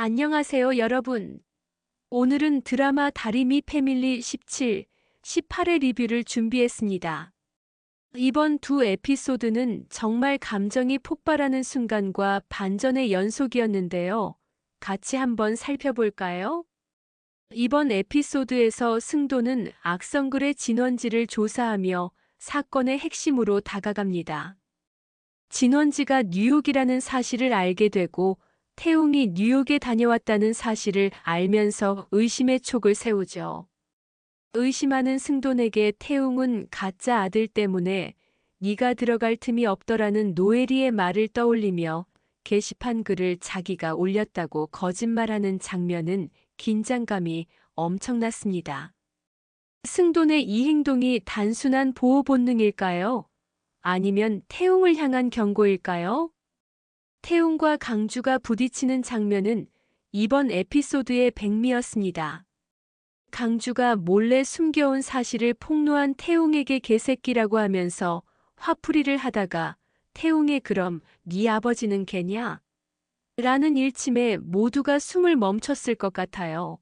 안녕하세요, 여러분. 오늘은 드라마 다리미 패밀리 17, 18회 리뷰를 준비했습니다. 이번 두 에피소드는 정말 감정이 폭발하는 순간과 반전의 연속이었는데요. 같이 한번 살펴볼까요? 이번 에피소드에서 승도는 악성글의 진원지를 조사하며 사건의 핵심으로 다가갑니다. 진원지가 뉴욕이라는 사실을 알게 되고 태웅이 뉴욕에 다녀왔다는 사실을 알면서 의심의 촉을 세우죠. 의심하는 승돈에게 태웅은 가짜 아들 때문에 네가 들어갈 틈이 없더라는 노에리의 말을 떠올리며 게시판 글을 자기가 올렸다고 거짓말하는 장면은 긴장감이 엄청났습니다. 승돈의 이 행동이 단순한 보호 본능일까요? 아니면 태웅을 향한 경고일까요? 태웅과 강주가 부딪히는 장면은 이번 에피소드의 백미였습니다. 강주가 몰래 숨겨온 사실을 폭로한 태웅에게 개새끼라고 하면서 화풀이를 하다가 태웅의 그럼 네 아버지는 걔냐? 라는 일침에 모두가 숨을 멈췄을 것 같아요.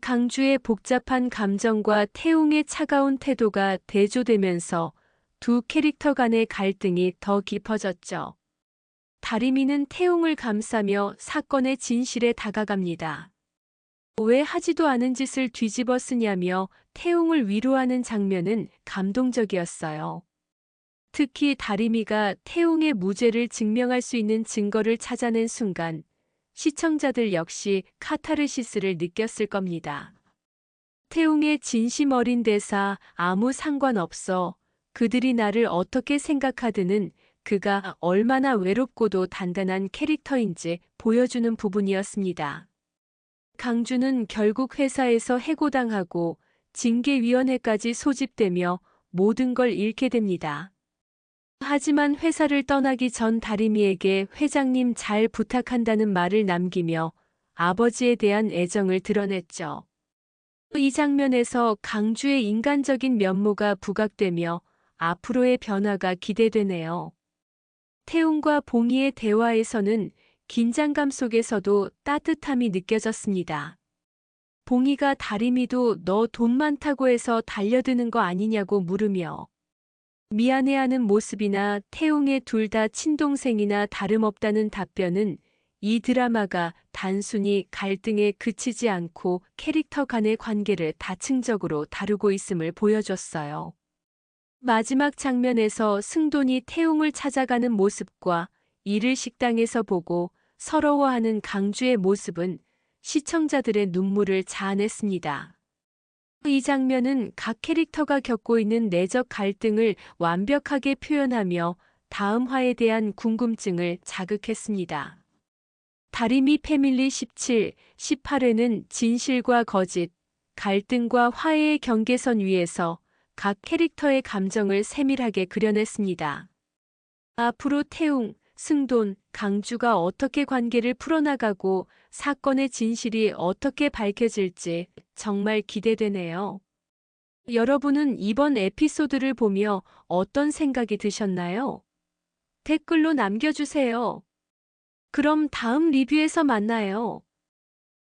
강주의 복잡한 감정과 태웅의 차가운 태도가 대조되면서 두 캐릭터 간의 갈등이 더 깊어졌죠. 다리미는 태웅을 감싸며 사건의 진실에 다가갑니다. 왜 하지도 않은 짓을 뒤집어 쓰냐며 태웅을 위로하는 장면은 감동적이었어요. 특히 다리미가 태웅의 무죄를 증명할 수 있는 증거를 찾아낸 순간 시청자들 역시 카타르시스를 느꼈을 겁니다. 태웅의 진심 어린 대사 아무 상관없어 그들이 나를 어떻게 생각하드는 그가 얼마나 외롭고도 단단한 캐릭터인지 보여주는 부분이었습니다. 강주는 결국 회사에서 해고당하고 징계위원회까지 소집되며 모든 걸 잃게 됩니다. 하지만 회사를 떠나기 전 다리미에게 회장님 잘 부탁한다는 말을 남기며 아버지에 대한 애정을 드러냈죠. 이 장면에서 강주의 인간적인 면모가 부각되며 앞으로의 변화가 기대되네요. 태웅과 봉이의 대화에서는 긴장감 속에서도 따뜻함이 느껴졌습니다. 봉이가 다리미도 너 돈 많다고 해서 달려드는 거 아니냐고 물으며 미안해하는 모습이나 태웅의 둘 다 친동생이나 다름없다는 답변은 이 드라마가 단순히 갈등에 그치지 않고 캐릭터 간의 관계를 다층적으로 다루고 있음을 보여줬어요. 마지막 장면에서 승돈이 태웅을 찾아가는 모습과 이를 식당에서 보고 서러워하는 강주의 모습은 시청자들의 눈물을 자아냈습니다. 이 장면은 각 캐릭터가 겪고 있는 내적 갈등을 완벽하게 표현하며 다음 화에 대한 궁금증을 자극했습니다. 다리미 패밀리 17, 18회는 진실과 거짓, 갈등과 화해의 경계선 위에서 각 캐릭터의 감정을 세밀하게 그려냈습니다. 앞으로 태웅, 승돈, 강주가 어떻게 관계를 풀어나가고 사건의 진실이 어떻게 밝혀질지 정말 기대되네요. 여러분은 이번 에피소드를 보며 어떤 생각이 드셨나요? 댓글로 남겨주세요. 그럼 다음 리뷰에서 만나요.